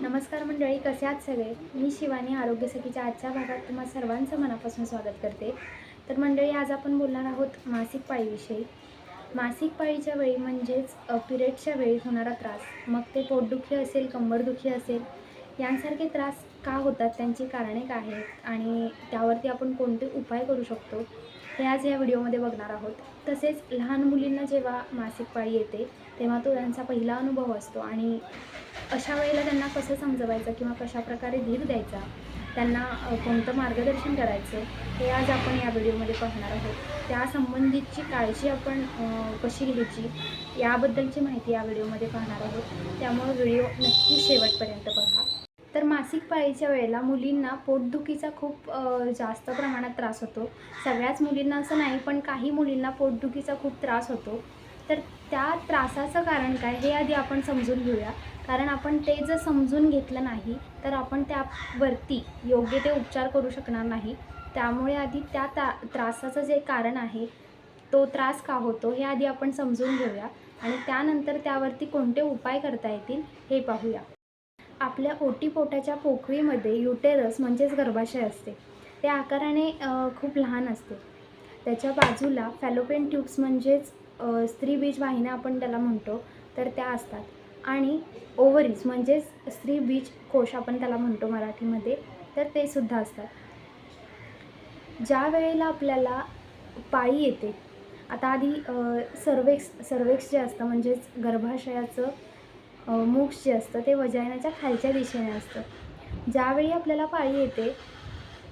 नमस्कार मंडळी कसे आहात सगळे? मी शिवानी आरोग्यसखीच्या आजच्या भागात तुम्हा सर्वांचं मनापासून स्वागत करते. तर मंडळी आज आपण बोलणार आहोत मासिक पाळीविषयी. मासिक पाळीच्या वेळी म्हणजेच पिरियडच्या वेळी होणारा त्रास. मग ते पोटदुखी असेल कंबरदुखी असेल यांसारखे त्रास का होतात? त्यांची कारणे काय आहेत? आणि त्यावरती आपण कोणते उपाय करू शकतो? हे आज या व्हिडिओमध्ये बघणार आहोत. तसेच लहान मुलींना जेव्हा मासिक पाळी येते तेव्हा तो त्यांचा पहिला अनुभव असतो. आणि अशा वेळेला त्यांना कसं समजवायचं किंवा कशाप्रकारे धीर द्यायचा त्यांना कोणतं मार्गदर्शन करायचं हे आज आपण या व्हिडिओमध्ये पाहणार आहोत. त्या संबंधितची काळजी आपण कशी घ्यायची याबद्दलची माहिती या व्हिडिओमध्ये पाहणार आहोत. त्यामुळे व्हिडिओ नक्की शेवटपर्यंत बघा. तर मासिक पाळीच्या वेळेला मुलींना पोटदुखीचा खूप जास्त प्रमाणात त्रास होतो. सगळ्याच मुलींना असं नाही पण काही मुलींना पोटदुखीचा खूप त्रास होतो. तर त्या त्रासाचं कारण काय हे आधी आपण समजून घेऊया. कारण आपण ते जर समजून घेतलं नाही तर आपण त्यावरती योग्य ते उपचार करू शकणार नाही. त्यामुळे आधी त्या ता त्रासाचं जे कारण आहे तो त्रास का होतो हे आधी आपण समजून घेऊया. आणि त्यानंतर त्यावरती कोणते उपाय करता येतील हे पाहूया. आपल्या ओटीपोटाच्या पोकळीमध्ये युटेरस म्हणजेच गर्भाशय असते. ते आकाराने खूप लहान असते. त्याच्या बाजूला फॅलोपेन ट्यूब्स म्हणजेच स्त्रीबीज वाहिन्या आपण त्याला म्हणतो तर त्या असतात. आणि ओव्हरीज म्हणजेच स्त्री बीज कोश आपण त्याला म्हणतो मराठीमध्ये तर ते सुद्धा असतात. ज्या वेळेला आपल्याला पाळी येते आता आधी सर्वेक्स सर्वेक्स जे असतं म्हणजेच गर्भाशयाचं मुक्स जे असतं ते वजायनाच्या खालच्या दिशेने असतं. ज्यावेळी आपल्याला पाळी येते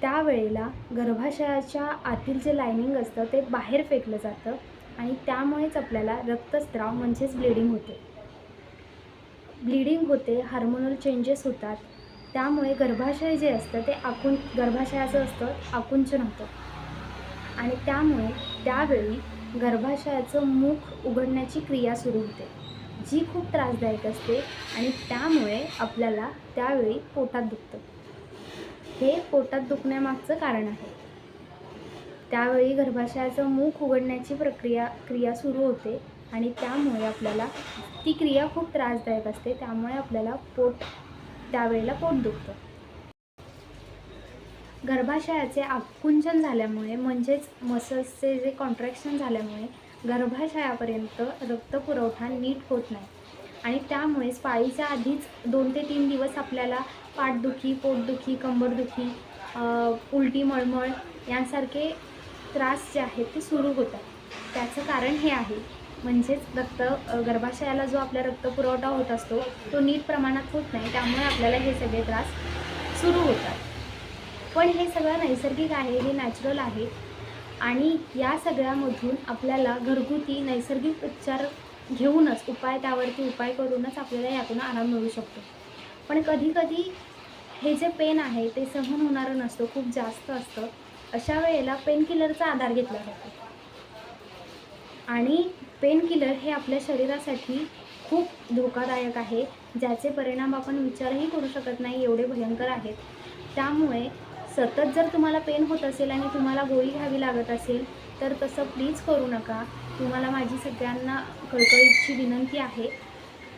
त्यावेळेला गर्भाशयाच्या आतील जे लायनिंग असतं ते बाहेर फेकलं जातं. आणि त्यामुळेच आपल्याला रक्तस्त्राव म्हणजेच ब्लिडिंग होते. ब्लिडिंग होते हार्मोनल चेंजेस होतात. त्यामुळे गर्भाशय जे असतं ते आकुं गर्भाशयाचं असतं आकुंचन होतं आणि त्यामुळे त्यावेळी गर्भाशयाचं मुख उघडण्याची क्रिया सुरू होते. जी खूप त्रासदायक असते आणि त्यामुळे आपल्याला त्यावेळी पोटात दुखतं. हे पोटात दुखण्यामागचं कारण आहे. त्यावेळी गर्भाशयाचं मुख उघडण्याची प्रक्रिया क्रिया सुरू होते आणि त्यामुळे आपल्याला ती क्रिया खूप त्रासदायक असते त्यामुळे आपल्याला पोट त्यावेळेला पोट दुखतं. गर्भाशयाचे आकुंचन झाल्यामुळे म्हणजेच मसल्सचे जे कॉन्ट्रॅक्शन झाल्यामुळे गर्भाशयापर्यंत रक्तपुरवठा नीट होत नाही. आणि त्यामुळे पाळीच्या आधीच दोन ते तीन दिवस आपल्याला पाठदुखी पोटदुखी कंबरदुखी उलटी मळमळ यांसारखे त्रास जे आहेत ते सुरू होतात. त्याचं कारण हे आहे. म्हणजेच रक्त गर्भाशयाला जो आपला रक्तपुरवठा होत असतो तो नीट प्रमाणात होत नाही. त्यामुळे आपल्याला हे सगळे त्रास सुरू होतात. पण हे सगळं नैसर्गिक आहे हे नॅचरल आहे. आणि या सगळ्यामधून आपल्याला घरगुती नैसर्गिक उपचार घेऊनच उपाय त्यावरती उपाय करूनच आपल्याला यातून आराम मिळू शकतो. पण कधीकधी हे जे पेन आहे ते सहन होणारं नसतं. खूप जास्त असतं. अशा वेळेला पेनकिलरचा आधार घेतला जातो. आणि पेनकिलर हे आपल्या शरीरासाठी खूप धोकादायक आहे ज्याचे परिणाम आपण विचारही करू शकत नाही एवढे भयंकर आहेत. त्यामुळे सतत जर तुम्हाला पेन होत असेल आणि तुम्हाला गोळी घ्यावी लागत असेल तर तसं प्लीज करू नका. तुम्हाला माझी सगळ्यांना कळकळीची विनंती आहे.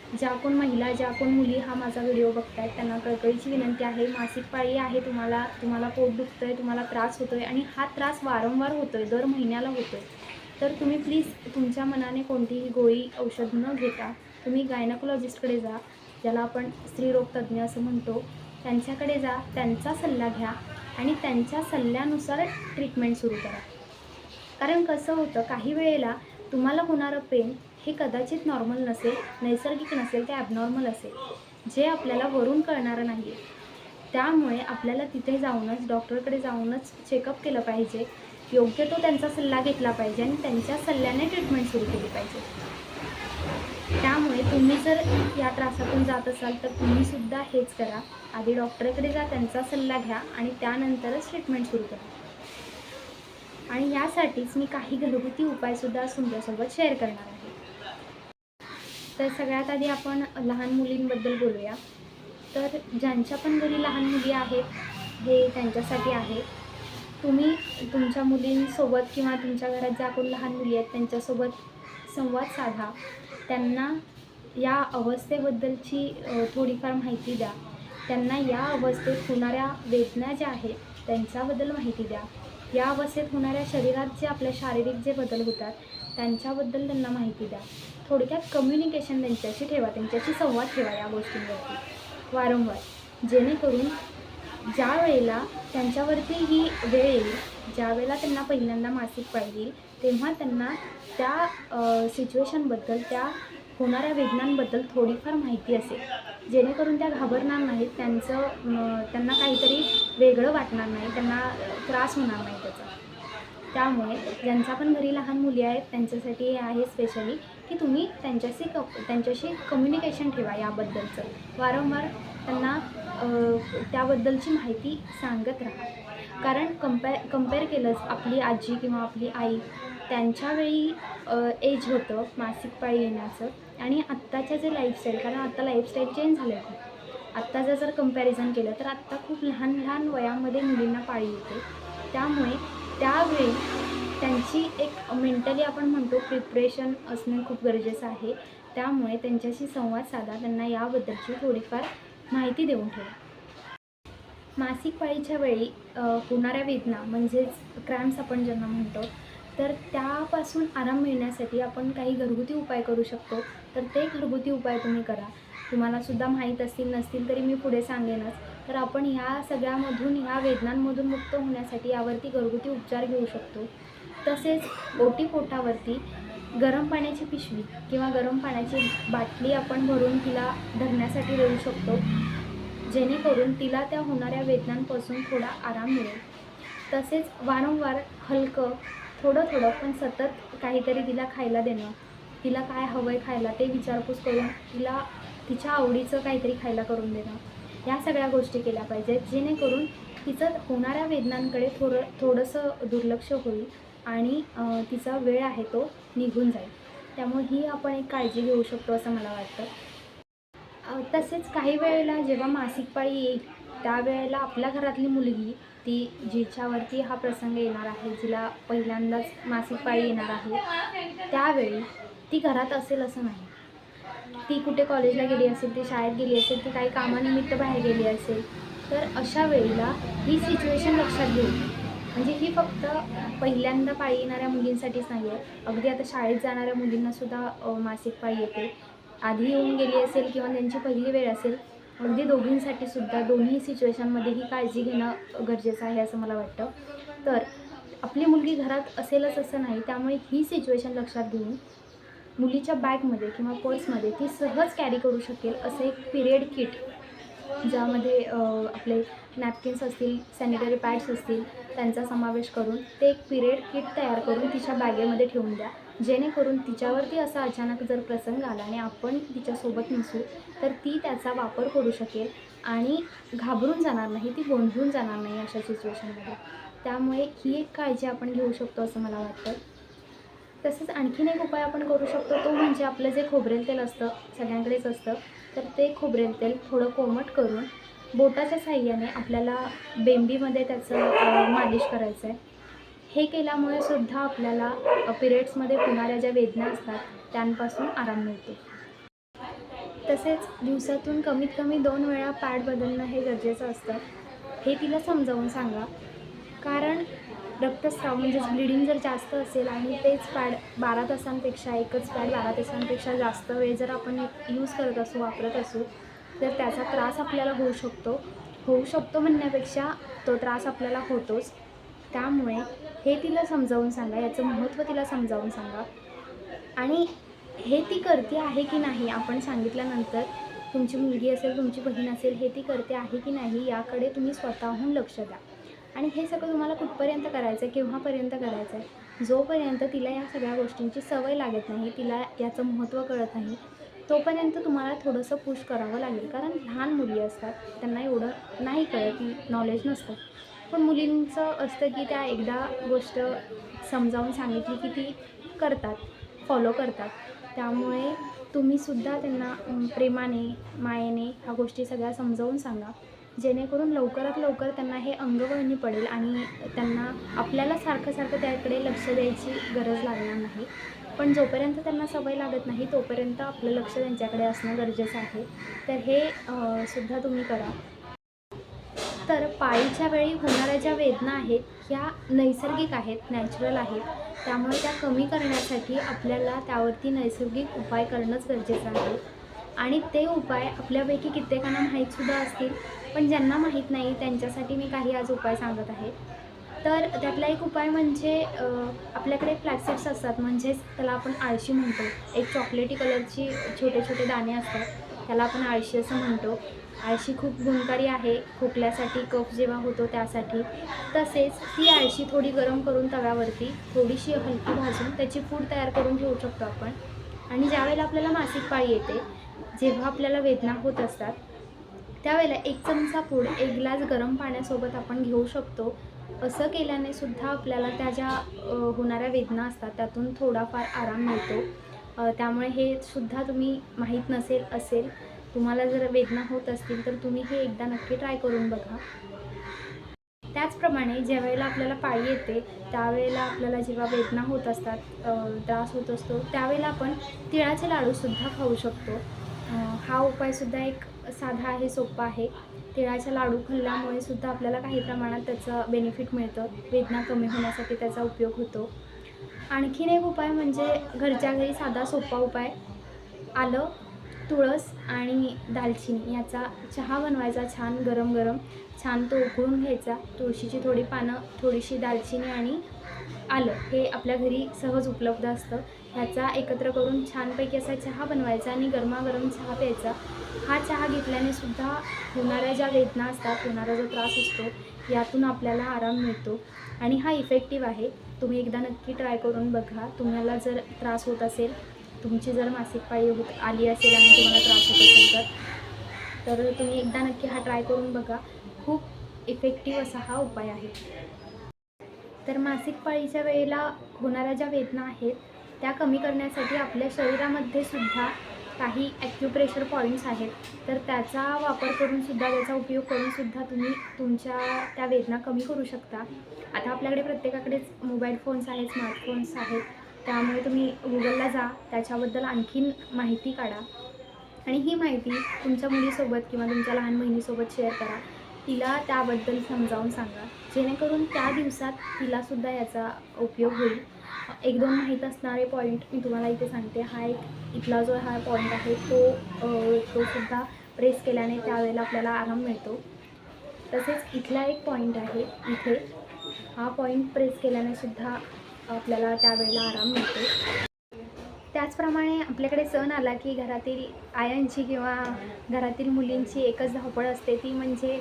ज्या कोण महिला ज्या कोण मुली हा माझा व्हिडिओ बघतायत त्यांना कळकळीची विनंती आहे. मासिक पाळी आहे तुम्हाला तुम्हाला पोट दुखतंय तुम्हाला त्रास होतो आहे आणि हा त्रास वारंवार होतो आहे दर महिन्याला होतो आहे तर तुम्ही प्लीज तुमच्या मनाने कोणतीही गोळी औषध न घेता तुम्ही गायनाकोलॉजिस्टकडे जा ज्याला आपण स्त्रीरोगतज्ञ असं म्हणतो. त्यांच्याकडे जा त्यांचा सल्ला घ्या आणि त्यांच्या सल्ल्यानुसार ट्रीटमेंट सुरू करा. कारण कसं होतं काही वेळेला तुम्हाला होणारं पेन हे कदाचित नॉर्मल नसेल नैसर्गिक नसेल ते ॲबनॉर्मल असेल. जे आपल्याला वरून कळणारं नाही त्यामुळे आपल्याला तिथे जाऊनच डॉक्टरकडे जाऊनच चेकअप केलं पाहिजे. योग्य तो त्यांचा सल्ला घेतला पाहिजे आणि त्यांच्या सल्ल्याने ट्रीटमेंट सुरू केली पाहिजे. त्यामुळे तुम्ही जर या त्रासातून जात असाल तर तुम्हीसुद्धा हेच करा. आधी डॉक्टरकडे जा त्यांचा सल्ला घ्या आणि त्यानंतरच ट्रीटमेंट सुरू करा. आणि यासाठीच मी काही घरगुती उपायसुद्धा तुमच्यासोबत शेअर करणार आहे. तर सगळ्यात आधी आपण लहान मुलींबद्दल बोलूया. तर ज्यांच्या पण घरी लहान मुली आहेत हे त्यांच्यासाठी आहे. तुम्ही तुमच्या मुलींसोबत किंवा तुमच्या घरात ज्या कोण लहान मुली आहेत त्यांच्यासोबत संवाद साधा. त्यांना या अवस्थेबद्दलची थोडीफार माहिती द्या. त्यांना या अवस्थेत होणाऱ्या वेदना ज्या आहेत त्यांच्याबद्दल माहिती द्या. या अवस्थेत होणाऱ्या शरीरात जे आपल्या शारीरिक जे बदल होतात त्यांच्याबद्दल त्यांना माहिती द्या. थोडक्यात कम्युनिकेशन त्यांच्याशी ठेवा त्यांच्याशी संवाद ठेवा या गोष्टींवरती. वारंवार. जेणेकरून ज्या वेळेला त्यांच्यावरती ही वेळ येईल ज्या वेळेला त्यांना पहिल्यांदा मासिक पाहिजे तेव्हा त्यांना त्या सिच्युएशनबद्दल त्या होणाऱ्या वेदनांबद्दल थोडीफार माहिती असेल. जेणेकरून त्या घाबरणार नाहीत त्यांचं त्यांना काहीतरी वेगळं वाटणार नाही त्यांना त्रास होणार नाही त्याचा. त्यामुळे ज्यांचा पण घरी लहान मुली आहेत त्यांच्यासाठी हे आहे स्पेशली की तुम्ही त्यांच्याशी क त्यांच्याशी कम्युनिकेशन ठेवा याबद्दलचं. वारंवार त्यांना त्याबद्दलची माहिती सांगत राहा. कारण कंपे कंपेअर केलंच आपली आजी किंवा आपली आई त्यांच्यावेळी एज होतं मासिक पाळी येण्याचं आणि आत्ताच्या जे लाईफस्टाईल कारण आत्ता लाईफस्टाईल चेंज झालं आहे खूप. आत्ताचं जर कंपॅरिझन केलं तर आत्ता खूप लहान लहान वयामध्ये मुलींना पाळी येते. त्यामुळे त्यावेळी त्यांची एक मेंटली आपण म्हणतो प्रिपरेशन असणं खूप गरजेचं आहे. त्यामुळे त्यांच्याशी संवाद साधा. त्यांना याबद्दलची थोडीफार माहिती देऊन ठेवा. मासिक पाळीच्या वेळी होणाऱ्या वेदना म्हणजेच क्रॅम्स आपण ज्यांना म्हणतो तर त्यापासून आराम मिळण्यासाठी आपण काही घरगुती उपाय करू शकतो. तर ते घरगुती उपाय तुम्ही करा. तुम्हाला सुद्धा माहीत असतील नसतील तरी मी पुढे सांगेनच. तर आपण ह्या सगळ्यामधून ह्या वेदनांमधून मुक्त होण्यासाठी यावरती घरगुती उपचार घेऊ शकतो. तसेच ओटी पोटावरती गरम पाण्याची पिशवी किंवा गरम पाण्याची बाटली आपण भरून तिला धरण्यासाठी देऊ शकतो जेणेकरून तिला त्या होणाऱ्या वेदनांपासून थोडा आराम मिळेल. तसेच वारंवार हलकं थोडं थोडं पण सतत काहीतरी तिला खायला देणं तिला काय हवं आहे खायला ते विचारपूस करून तिला तिच्या आवडीचं काहीतरी खायला करून देणं या सगळ्या गोष्टी केल्या पाहिजेत जेणेकरून तिचं होणाऱ्या वेदनांकडे थोडं थोडंसं दुर्लक्ष होईल. आणि तिचा वेळ आहे तो निघून जाईल. त्यामुळे ही आपण एक काळजी घेऊ शकतो असं मला वाटतं. तसेच काही वेळेला जेव्हा मासिक पाळी येईल त्यावेळेला आपल्या घरातली मुलगी ती जिच्यावरती हा प्रसंग येणार आहे जिला पहिल्यांदाच मासिक पाळी येणार आहे त्यावेळी ती घरात असेल असं नाही. ती कुठे कॉलेजला गेली असेल ती शाळेत गेली असेल ती काही कामानिमित्त बाहेर गेली असेल तर अशा वेळेला ही सिच्युएशन लक्षात घेऊ म्हणजे ही फक्त पहिल्यांदा पाळी येणाऱ्या मुलींसाठीच नाही आहे. अगदी आता शाळेत जाणाऱ्या मुलींनासुद्धा मासिक पाळी येते. आधी येऊन गेली असेल किंवा त्यांची पहिली वेळ असेल अगदी दोघींसाठी सुद्धा दोन्ही सिच्युएशनमध्ये ही काळजी घेणं गरजेचं आहे असं मला वाटतं. तर आपली मुलगी घरात असेलच असं नाही त्यामुळे ही सिच्युएशन लक्षात घेऊन मुलीच्या बॅगमध्ये किंवा पर्समध्ये ती सहज कॅरी करू शकेल असं एक पिरियड किट ज्यामध्ये आपले नॅपकिन्स असतील सॅनिटरी पॅड्स असतील त्यांचा समावेश करून ते एक पिरियड किट तयार करून तिच्या बॅगेमध्ये ठेवून द्या. जेणेकरून तिच्यावरती असा अचानक जर प्रसंग आला आणि आपण तिच्यासोबत नसू तर ती त्याचा वापर करू शकेल आणि घाबरून जाणार नाही ती गोंधळून जाणार नाही अशा सिच्युएशनमध्ये त्यामुळे ही एक काळजी आपण घेऊ शकतो असं मला वाटतं. तसंच आणखीन एक उपाय आपण करू शकतो तो म्हणजे आपलं जे खोबरेल तेल असतं सगळ्यांकडेच असतं तर ते खोबरेल तेल थोडं कोमट करून बोटाच्या साह्याने आपल्याला बेंबीमध्ये त्याचं मालिश करायचं आहे हे केल्यामुळे सुद्धा आपल्याला पिरियड्समध्ये होणाऱ्या ज्या वेदना असतात त्यांपासून आराम मिळतो. तसेच दिवसातून कमीत कमी दोन वेळा पॅड बदलणं हे गरजेचं असतं. हे तिला समजावून सांगा. कारण रक्तस्राव म्हणजेच ब्लिडिंग जर जास्त असेल आणि तेच पॅड बारा तासांपेक्षा एकच पॅड बारा तासांपेक्षा जास्त वेळ जर आपण यूज करत असू वापरत असू तर त्याचा त्रास आपल्याला होऊ शकतो. होऊ शकतो म्हणण्यापेक्षा तो त्रास आपल्याला होतोच. त्यामुळे हे तिला समजावून सांगा याचं महत्त्व तिला समजावून सांगा. आणि हे ती करते आहे की नाही आपण सांगितल्यानंतर तुमची मुलगी असेल तुमची बहीण असेल हे ती करते आहे की नाही याकडे तुम्ही स्वतःहून लक्ष द्या. आणि हे सगळं तुम्हाला कुठपर्यंत करायचं आहे केव्हापर्यंत करायचं आहे जोपर्यंत तिला या सगळ्या गोष्टींची सवय लागत नाही तिला याचं महत्त्व कळत नाही तोपर्यंत तुम्हाला थोडंसं पुश करावं लागेल. कारण लहान मुली असतात त्यांना एवढं नाही कळत नॉलेज नसतं. पण मुलींचं असतं की त्या एकदा गोष्ट समजावून सांगितली की ती करतात फॉलो करतात. त्यामुळे तुम्हीसुद्धा त्यांना प्रेमाने मायेने ह्या गोष्टी सगळ्या समजावून सांगा. जेणेकरून लवकरात लवकर त्यांना हे अंगवळणी पडेल आणि त्यांना आपल्याला सारखं सारखं त्याकडे लक्ष द्यायची गरज लागणार नाही. पण जोपर्यंत त्यांना सवय लागत नाही तोपर्यंत आपलं लक्ष त्यांच्याकडे असणं गरजेचं आहे. तर हे सुद्धा तुम्ही करा. तर पाळीच्या वेळी होणाऱ्या ज्या वेदना आहेत ह्या नैसर्गिक आहेत नॅचरल आहेत. त्यामुळे त्या कमी करण्यासाठी आपल्याला त्यावरती नैसर्गिक उपाय करणंच गरजेचं आहे. आणि ते उपाय आपल्यापैकी कित्येकांना माहीतसुद्धा असतील पण ज्यांना माहीत नाही त्यांच्यासाठी मी काही आज उपाय सांगत आहे. तर त्यातला एक उपाय म्हणजे आपल्याकडे फ्लॅक्सिड्स असतात म्हणजेच त्याला आपण आळशी म्हणतो. एक चॉकलेटी कलरची छोटे छोटे दाणे असतात त्याला आपण आळशी असं म्हणतो. आळशी खूप गुणकारी आहे खोकल्यासाठी कफ जेव्हा होतो त्यासाठी. तसेच ती आळशी थोडी गरम करून तव्यावरती थोडीशी हलकी भाजून त्याची पूड तयार करून घेऊ शकतो आपण. आणि ज्यावेळेला आपल्याला मासिक पाळी येते जेव्हा आपल्याला वेदना होत असतात त्यावेळेला एक चमचा पूड एक ग्लास गरम पाण्यासोबत आपण घेऊ शकतो. असं केल्याने सुद्धा आपल्याला त्या ज्या होणाऱ्या वेदना असतात त्यातून थोडाफार आराम मिळतो. त्यामुळे हे सुद्धा तुम्ही माहीत नसेल असेल. तुम्हाला जर वेदना होत असतील तर तुम्ही हे एकदा नक्की ट्राय करून बघा. त्याचप्रमाणे ज्यावेळेला आपल्याला पाळी येते त्यावेळेला आपल्याला जेव्हा वेदना होत असतात त्रास होत असतो त्यावेळेला आपण तिळाचे लाडूसुद्धा खाऊ शकतो. हा उपायसुद्धा एक साधा आहे सोपा आहे. तिळाच्या लाडू खाल्ल्यामुळे सुद्धा आपल्याला काही प्रमाणात त्याचं बेनिफिट मिळतं. वेदना कमी होण्यासाठी त्याचा उपयोग होतो. आणखीन एक उपाय म्हणजे घरच्या घरी साधा सोपा उपाय. आलं तुळस आणि दालचिनी याचा चहा बनवायचा छान गरम गरम छान तो उकळून घ्यायचा. तुळशीची थोडी पानं थोडीशी दालचिनी आणि आलं हे आपल्या घरी सहज उपलब्ध असतं. ह्याचा एकत्र करून छानपैकी असा चहा बनवायचा आणि गरमागरम चहा प्यायचा. हा चहा घेतल्याने सुद्धा होणाऱ्या ज्या वेदना असतात होणारा जो त्रास असतो यातून आपल्याला आराम मिळतो. आणि हा इफेक्टिव्ह आहे. तुम्ही एकदा नक्की ट्राय करून बघा. तुम्हाला जर त्रास होत असेल तुमची जर मासिक पाळी होत आली असेल आणि तुम्हाला त्रास होत असेल तर तर तुम्ही एकदा नक्की हा ट्राय करून बघा. खूप इफेक्टिव्ह असा हा उपाय आहे. तर मासिक पाळीच्या वेळेला होणाऱ्या ज्या वेदना आहेत त्या कमी करण्यासाठी आपल्या शरीरामध्ये सुद्धा काही ॲक्युप्रेशर पॉईंट्स आहेत. तर त्याचा वापर करूनसुद्धा त्याचा उपयोग करूनसुद्धा तुम्ही तुमच्या त्या वेदना कमी करू शकता. आता आपल्याकडे प्रत्येकाकडेच मोबाईल फोन्स आहेत स्मार्टफोन्स आहेत. त्यामुळे तुम्ही गुगलला जा त्याच्याबद्दल आणखीन माहिती काढा. आणि ही माहिती तुमच्या मुलीसोबत किंवा तुमच्या लहान बहिणीसोबत शेअर करा. तिला त्याबद्दल समजावून सांगा. जेणेकरून त्या दिवसात तिलासुद्धा याचा उपयोग होईल. एक दोन माहीत असणारे पॉईंट मी तुम्हाला इथे सांगते. हा एक इथला जो हा पॉईंट आहे तो तोसुद्धा तो सुद्धा प्रेस केल्याने त्यावेळेला आपल्याला आराम मिळतो. तसेच इथला एक पॉईंट आहे इथे. हा पॉईंट प्रेस केल्याने सुद्धा आपल्याला त्यावेळेला आराम मिळतो. त्याचप्रमाणे आपल्याकडे सण आला की घरातील आयांची किंवा घरातील मुलींची एकच धावपळ असते. ती म्हणजे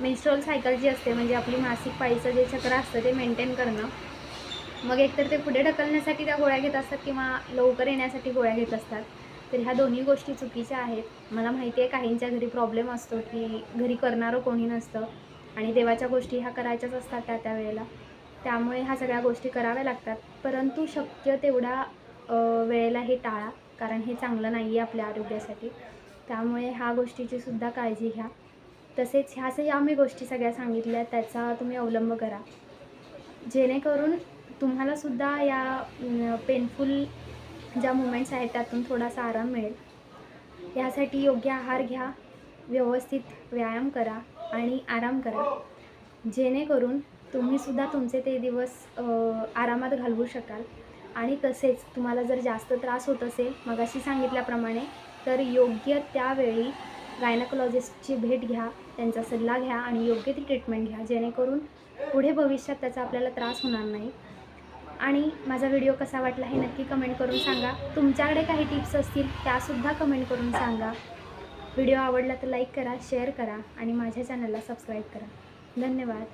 मेन्स्ट्रल सायकल जी असते म्हणजे आपली मासिक पाळीचं जे चक्र असतं ते मेंटेन करणं. मग एकतर ते पुढे ढकलण्यासाठी त्या गोळ्या घेत असतात किंवा लवकर येण्यासाठी गोळ्या घेत असतात. तर ह्या दोन्ही गोष्टी चुकीच्या आहेत. मला माहिती आहे काहींच्या घरी प्रॉब्लेम असतो की घरी करणारं कोणी नसतं आणि देवाच्या गोष्टी ह्या करायच्याच असतात त्या त्या वेळेला. त्यामुळे ह्या सगळ्या गोष्टी कराव्या लागतात. परंतु शक्य तेवढ्या वेळेला हे टाळा कारण हे चांगलं नाही आहे आपल्या आरोग्यासाठी. त्यामुळे ह्या गोष्टीची सुद्धा काळजी घ्या. तसेच ह्या ज्या मी गोष्टी सगळ्या सांगितल्या त्याचा तुम्ही अवलंब करा. जेणेकरून तुम्हालासुद्धा या पेनफुल ज्या मुमेंट्स आहेत त्यातून थोडासा आराम मिळेल. यासाठी योग्य आहार घ्या व्यवस्थित व्यायाम करा आणि आराम करा. जेणेकरून तुम्हीसुद्धा तुमचे ते दिवस आरामात घालवू शकाल. आणि तसेच तुम्हाला जर जास्त त्रास होत असेल मगाशी सांगितल्याप्रमाणे तर योग्य त्यावेळी गायनाकोलॉजिस्टची भेट घ्या त्यांचा सल्ला घ्या आणि योग्य ती ट्रीटमेंट घ्या जेणेकरून पुढे भविष्यात त्याचा आपल्याला त्रास होणार नाही. आणि माझा व्हिडिओ कसा वाटला हे नक्की कमेंट करून सांगा. तुमच्याकडे काही टिप्स असतील त्यासुद्धा कमेंट करून सांगा. व्हिडिओ आवडला तर लाईक करा शेअर करा आणि माझ्या चॅनलला सबस्क्राईब करा. धन्यवाद.